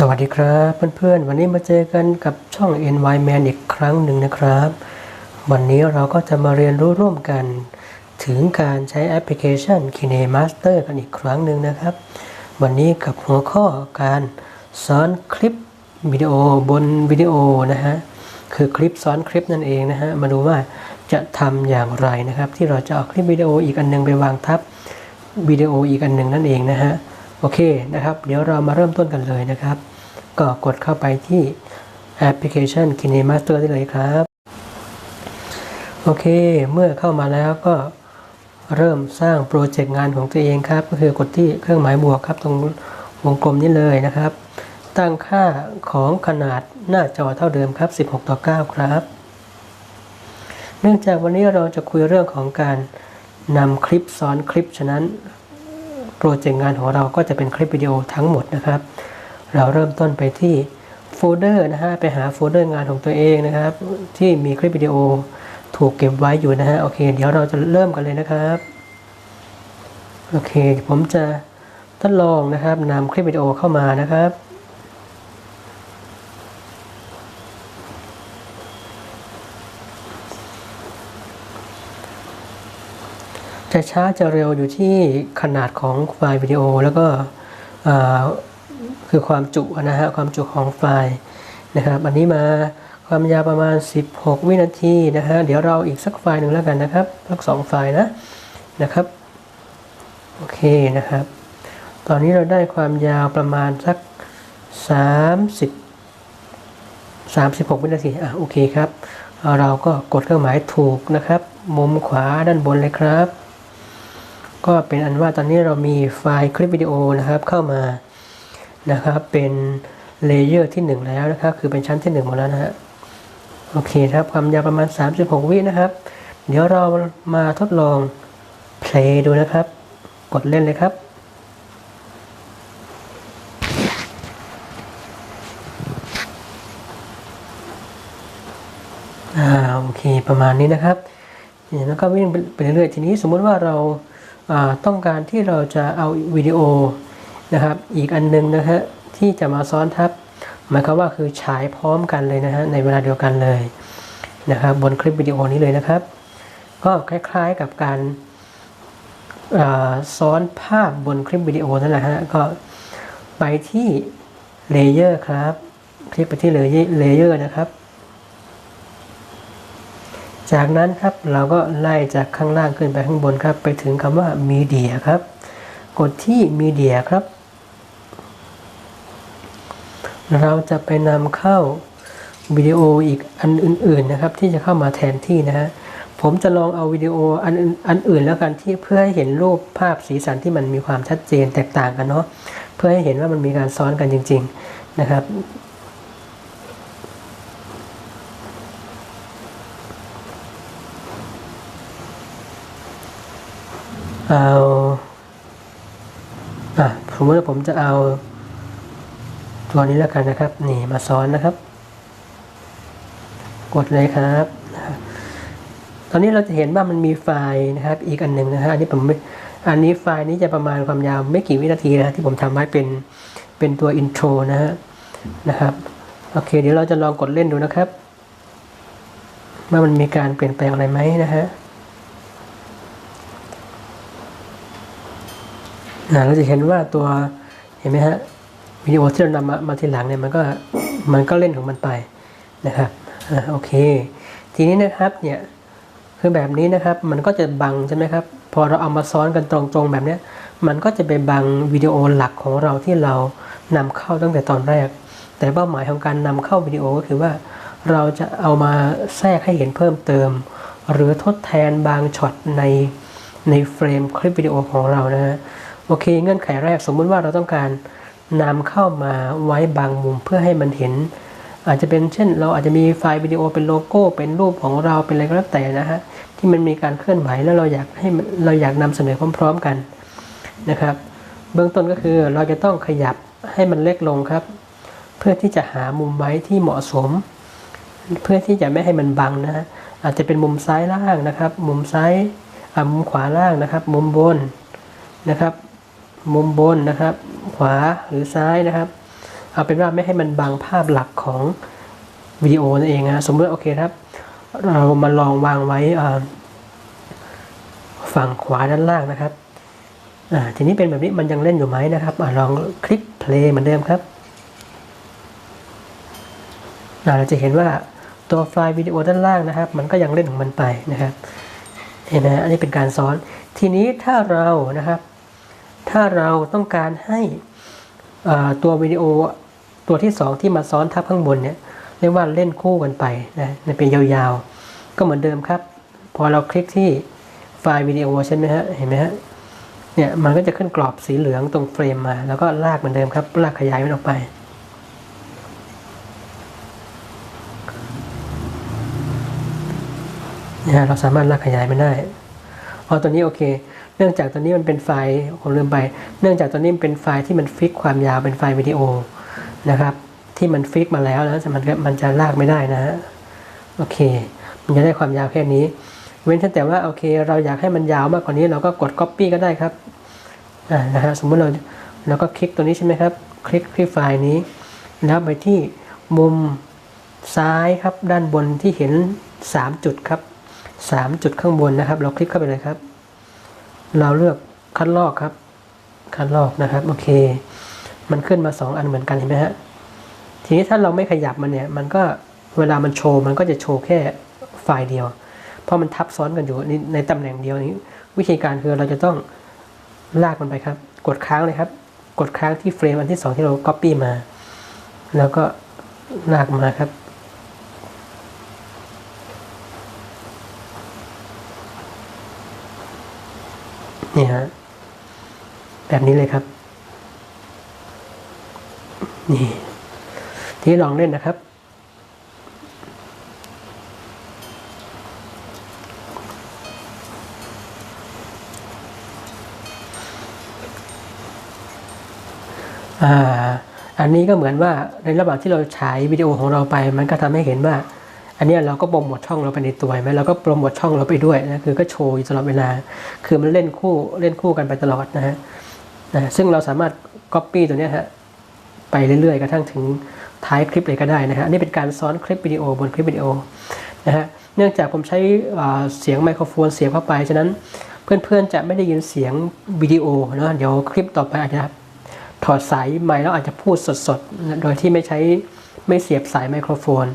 สวัสดีครับเพื่อนๆ วันนี้มาเจอกันกับช่อง NY Man อีกครั้งหนึ่งนะครับ วันนี้เราก็จะมาเรียนรู้ร่วมกัน ถึงการใช้แอปพลิเคชัน KineMaster กันอีกครั้งหนึ่งนะครับ วันนี้กับหัวข้อการสอนคลิปวิดีโอบนวิดีโอนะฮะคือคลิปซ้อนคลิปนั่นเองนะฮะมาดูว่าจะทำอย่างไรนะครับ ที่เราจะเอาคลิปวิดีโออีกอันหนึงไปวางทับวิดีโออีกอันหนึ่งนั่นเองนะฮะ โอเคนะครับ เดี๋ยวเรามาเริ่มต้นกันเลยนะครับ ก็กดเข้าไปที่แอปพลิเคชัน KineMaster ได้เลยครับ โอเค เมื่อเข้ามาแล้วก็เริ่มสร้างโปรเจกต์งานของตัวเองครับ ก็คือกดที่เครื่องหมายบวกครับ ตรงวงกลมนี้เลยนะครับ ตั้งค่าของขนาดหน้าจอเท่าเดิมครับ 16 ต่อ 9 ครับ เนื่องจากวันนี้เราจะคุยเรื่องของการนำคลิปซ้อนคลิป ฉะนั้น โปรเจกต์งานของเราก็จะเป็นคลิปวิดีโอทั้งหมดนะครับ เราเริ่มต้นไปที่โฟลเดอร์นะฮะไปหาโฟลเดอร์งานของตัวเองนะครับ ที่มีคลิปวิดีโอถูกเก็บไว้อยู่นะฮะโอเค เดี๋ยวเราจะเริ่มกันเลยนะครับโอเค ผมจะทดลองนะครับนำคลิปวิดีโอเข้ามานะครับ จะช้าจะเร็วอยู่ที่ขนาดของไฟล์วิดีโอ แล้วก็คือความจุนะฮะความจุของไฟล์นะครับอันนี้มาความยาวประมาณ 16 วินาทีนะฮะเดี๋ยวเราอีกสักไฟล์หนึ่งแล้วกันนะครับสักสองไฟล์นะนะครับโอเคนะครับ ตอนนี้เราได้ความยาวประมาณสัก 30 36 วินาทีอะโอเคครับ เราก็กดเครื่องหมายถูกนะครับ มุมขวาด้านบนเลยครับ ก็เป็นอันว่าตอนนี้เรามีไฟล์คลิปวิดีโอนะครับเข้ามานะครับเป็นเลเยอร์ที่ 1 แล้วนะครับ คือเป็นชั้นที่1หมดแล้วนะฮะโอเคครับความยาวประมาณ 36 วินะครับ เดี๋ยวเรามาทดลองเพลย์ดูนะครับ กดเล่นเลยครับอ่าโอเคประมาณนี้นะครับเนี่ยแล้วก็วิ่งไปเรื่อยๆทีนี้สมมุติว่าเรา ต้องการที่เราจะเอาวิดีโอนะครับ อีกอันนึงนะฮะที่จะมาซ้อนทับหมายความว่าคือฉายพร้อมกันเลยนะฮะในเวลาเดียวกันเลยนะครับ บนคลิปวิดีโอนี้เลยนะครับ ก็คล้ายๆกับการาซ้อนภาพบนคลิปวิดีโอนั่นแหละฮะก็ไปที่เลเยอร์ครับ คลิกไปที่เลยเลเยอร์นะครับ จากนั้นครับเราก็ไล่จากข้างล่างขึ้นไปข้างบนครับ ไปถึงคำว่า Media ครับ กดที่ Media ครับ เราจะไปนำเข้าวิดีโออีกอันอื่น ๆนะครับ ที่จะเข้ามาแทนที่นะฮะผมจะลองเอาวิดีโออันอื่นอันอื่นแล้วกันที่เพื่อให้เห็นรูปภาพสีสันที่มันมีความชัดเจนแตกต่างกันเนาะเพื่อให้เห็นว่ามันมีการซ้อนกันจริง ๆนะครับ เอาอะสมมติว่าผมจะเอาตัวนี้แล้วกันนะครับ นี่มาซ้อนนะครับ กดเลยครับ ตอนนี้เราจะเห็นว่ามันมีไฟล์นะครับ อีกอันหนึ่งนะฮะอันนี้ผมอันนี้ไฟล์นี้จะประมาณความยาวไม่กี่วินาทีนะที่ผมทำไว้เป็นเป็นตัวอินโทรนะฮะนะครับโอเค เดี๋ยวเราจะลองกดเล่นดูนะครับว่ามันมีการเปลี่ยนแปลงอะไรไหมนะฮะ อ่า เราจะเห็นว่าตัวเห็นไหมฮะวิดีโอที่เรานำมามาทีหลังเนี่ยมันก็มันก็เล่นของมันไปนะครับอโอเค ทีนี้นะครับเนี่ยคือแบบนี้นะครับมันก็จะบังใช่ไหมครับพอเราเอามาซ้อนกันตรงๆแบบเนี้ยมันก็จะไปบังวิดีโอหลักของเราที่เรานำเข้าตั้งแต่ตอนแรก แต่เป้าหมายของการนำเข้าวิดีโอก็คือว่า เราจะเอามาแทรกให้เห็นเพิ่มเติม หรือทดแทนบางช็อตในในเฟรมคลิปวิดีโอของเรานะฮะ โอเค เงื่อนไขแรกสมมุติว่าเราต้องการนำเข้ามาไว้บางมุมเพื่อให้มันเห็น อาจจะเป็นเช่น เราอาจจะมีไฟล์วิดีโอเป็นโลโก้เป็นรูปของเราเป็นอะไรก็แล้วแต่นะฮะที่มันมีการเคลื่อนไหวแล้วเราอยากให้เราอยากนำเสนอพร้อม ๆกันนะครับ เบื้องต้นก็คือเราจะต้องขยับให้มันเล็กลงครับ เพื่อที่จะหามุมไว้ที่เหมาะสม เพื่อที่จะไม่ให้มันบังนะฮะอาจจะเป็นมุมซ้ายล่างนะครับ มุมซ้ายมุมขวาล่างนะครับ มุมบนนะครับ มุมบนนะครับ ขวาหรือซ้ายนะครับ เอาเป็นว่าไม่ให้มันบังภาพหลักของวิดีโอนั่นเองนะสมมติโอเคครับ เรามาลองวางไว้ฝั่งขวาด้านล่างนะครับทีนี้เป็นแบบนี้มันยังเล่นอยู่ไหมนะครับอาลองคลิกเพลย์เหมือนเดิมครับเราจะเห็นว่าตัวไฟล์วิดีโอด้านล่างนะครับ มันก็ยังเล่นของมันไปนะครับเห็นไหมอันนี้เป็นการซ้อน ทีนี้ถ้าเรานะครับ ถ้าเราต้องการให้ตัววิดีโอตัวที่สองที่มาซ้อนทับข้างบนเนี่ยเรียกว่าเล่นคู่กันไปนะในเป็นยาวๆ ก็เหมือนเดิมครับ พอเราคลิกที่ไฟล์วิดีโอใช่ไหมฮะเห็นไหมฮะเนี่ยมันก็จะขึ้นกรอบสีเหลืองตรงเฟรมมา แล้วก็ลากเหมือนเดิมครับ ลากขยายมันออกไปเนี่ยเราสามารถลากขยายมันได้อ๋อตัวนี้โอเค เนื่องจากตัวนี้มันเป็นไฟล์ผมลืมไป เนื่องจากตัวนี้มันเป็นไฟล์ที่มันฟิกความยาวเป็นไฟล์วิดีโอนะครับ ที่มันฟิกมาแล้วนะแต่มันมันจะลากไม่ได้นะฮะโอเค มันจะได้ความยาวแค่นี้ เว้นแต่ว่าโอเค เราอยากให้มันยาวมากกว่านี้เราก็กด Copy ก็ได้ครับอ่านะฮะสมมุติเราเราก็คลิกตัวนี้ใช่ไหมครับ คลิกที่ไฟล์นี้ แล้วไปที่มุมซ้ายครับด้านบนที่เห็น 3 จุดครับ 3 จุดข้างบนนะครับ เราคลิกเข้าไปเลยครับ เราเลือกคัดลอกครับ คัดลอกนะครับ โอเค มันขึ้นมา 2 อันเหมือนกันเห็นไหมฮะ ทีนี้ถ้าเราไม่ขยับมันเนี่ย มันก็เวลามันโชว์ มันก็จะโชว์แค่ไฟล์เดียว เพราะมันทับซ้อนกันอยู่ในในตำแหน่งเดียวนี้ วิธีการคือเราจะต้องลากมันไปครับ กดค้างเลยครับ กดค้างที่เฟรมอันที่สองที่เรา Copy มา แล้วก็ลากมาครับ นี่ฮะ แบบนี้เลยครับ นี่ ที่ลองเล่นนะครับอ่าอันนี้ก็เหมือนว่าในระหว่างที่เราฉายวิดีโอของเราไป มันก็ทำให้เห็นว่า อันนี้เราก็โปรโมทช่องเราไปในตัวไหมเราก็โปรโมทช่องเราไปด้วยนะคือก็โชว์อยู่ตลอดเวลา คือมันเล่นคู่เล่นคู่กันไปตลอดนะฮะนะซึ่งเราสามารถ Copy ตัวเนี้ยฮะไปเรื่อยๆกระทั่งถึงท้ายคลิปเลยก็ได้นะฮะอันนี่เป็นการซ้อนคลิปวิดีโอบนคลิปวิดีโอนะฮะเนื่องจากผมใช้เสียงไมโครโฟนเสียบเข้าไปฉะนั้นเพื่อนๆจะไม่ได้ยินเสียงวิดีโอเนาะเดี๋ยวคลิปต่อไปอาจจะถอดสายไมค์แล้วอาจจะพูดสดๆ โดยที่ไม่ใช้ไม่เสียบสายไมโครโฟน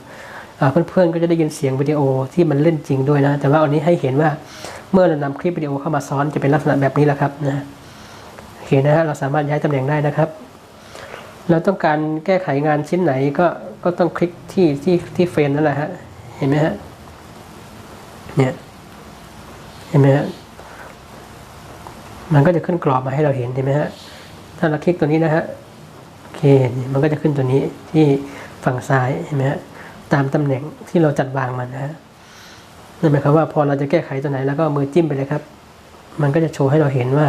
เพื่อนๆก็จะได้ยินเสียงวิดีโอที่มันเล่นจริงด้วยนะ แต่ว่าอันนี้ให้เห็นว่าเมื่อเรานำคลิปวิดีโอเข้ามาซ้อนจะเป็นลักษณะแบบนี้แหละครับนะโอเคนะฮะเราสามารถย้ายตำแหน่งได้นะครับ เราต้องการแก้ไขงานชิ้นไหนก็ก็ต้องคลิกที่ที่ที่เฟรมนั่นแหละฮะเห็นไหมฮะเนี่ยเห็นไหมฮะมันก็จะขึ้นกรอบมาให้เราเห็นเห็นไหมฮะถ้าเราคลิกตัวนี้นะฮะโอเคนี่มันก็จะขึ้นตัวนี้ที่ฝั่งซ้ายเห็นไหมฮะ ตามตำแหน่งที่เราจัดวางมันนะฮะนั่นหมายความว่าพอเราจะแก้ไขตัวไหนแล้วก็มือจิ้มไปเลยครับ มันก็จะโชว์ให้เราเห็นว่า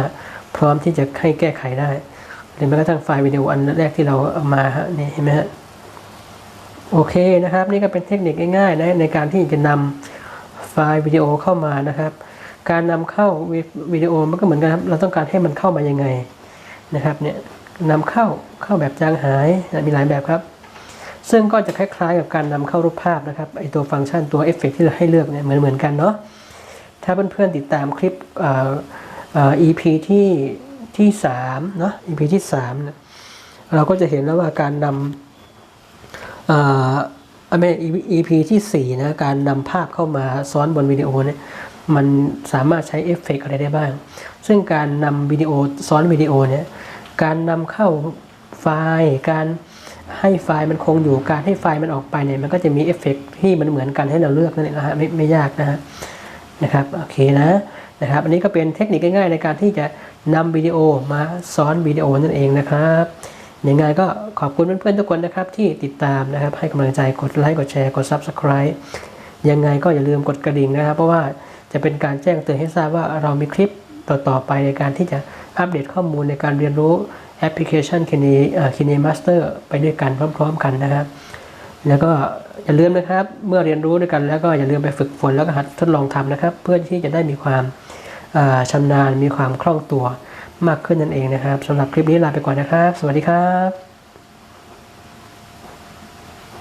พร้อมที่จะให้แก้ไขได้หรือแม้กระทั่งไฟล์วิดีโออันแรกที่เราเอามาฮะนี่เห็นไหมฮะโอเคนะครับ นี่ก็เป็นเทคนิคง่ายๆนะในการที่จะนำไฟล์วิดีโอเข้ามานะครับ การนำเข้าวิดีโอมันก็เหมือนกันครับเราต้องการให้มันเข้ามายังไงนะครับเนี่ยนำเข้าเข้าแบบจางหายนมีหลายแบบครับ ซึ่งก็จะคล้ายๆกับการนำเข้ารูปภาพนะครับไอตัวฟังก์ชันตัวเอฟเฟกที่เราให้เลือกเนี่ยเหมือนเหมือนกันเนาะถ้าเพื่อนๆติดตามคลิปเอ่อเอ่อ EP ที่ที่สามเนาะ EP ที่สามเนี่ยเราก็จะเห็นแล้วว่าการนำเอ่อไม่ EP ที่สี่นะการนำภาพเข้ามาซ้อนบนวิดีโอเนี่ยมันสามารถใช้เอฟเฟกอะไรได้บ้าง ซึ่งการนำวิดีโอซ้อนวิดีโอเนี่ยการนำเข้าไฟล์ การ ให้ไฟล์มันคงอยู่การให้ไฟล์มันออกไปเนี่ยมันก็จะมีเอฟเฟกต์ที่มันเหมือนกันให้เราเลือกนั่นเองนะฮะไม่ไม่ยากนะฮะนะครับโอเคนะนะครับ อันนี้ก็เป็นเทคนิคง่ายๆในการที่จะนำวิดีโอมาซ้อนวิดีโอนั่นเองนะครับยังไงก็ขอบคุณเพื่อนๆทุกคนนะครับที่ติดตามนะครับ ให้กำลังใจกดไลค์กดแชร์กด Subscribe ยังไงก็อย่าลืมกดกระดิ่งนะครับ เพราะว่าจะเป็นการแจ้งเตือนให้ทราบว่าเรามีคลิปต่อๆไปในการที่จะอัปเดตข้อมูลในการเรียนรู้ แอปพลิเคชัน Kine เอ่อ Kine Master ไปด้วยกันพร้อม ๆ กันนะครับแล้วก็อย่าลืมนะครับ เมื่อเรียนรู้ด้วยกันแล้วก็อย่าลืมไปฝึกฝนแล้วก็หัดทดลองทำนะครับ เพื่อที่จะได้มีความอ่าชำนาญมีความคล่องตัวมากขึ้นนั่นเองนะครับสำหรับคลิปนี้ลาไปก่อนนะครับ สวัสดีครับ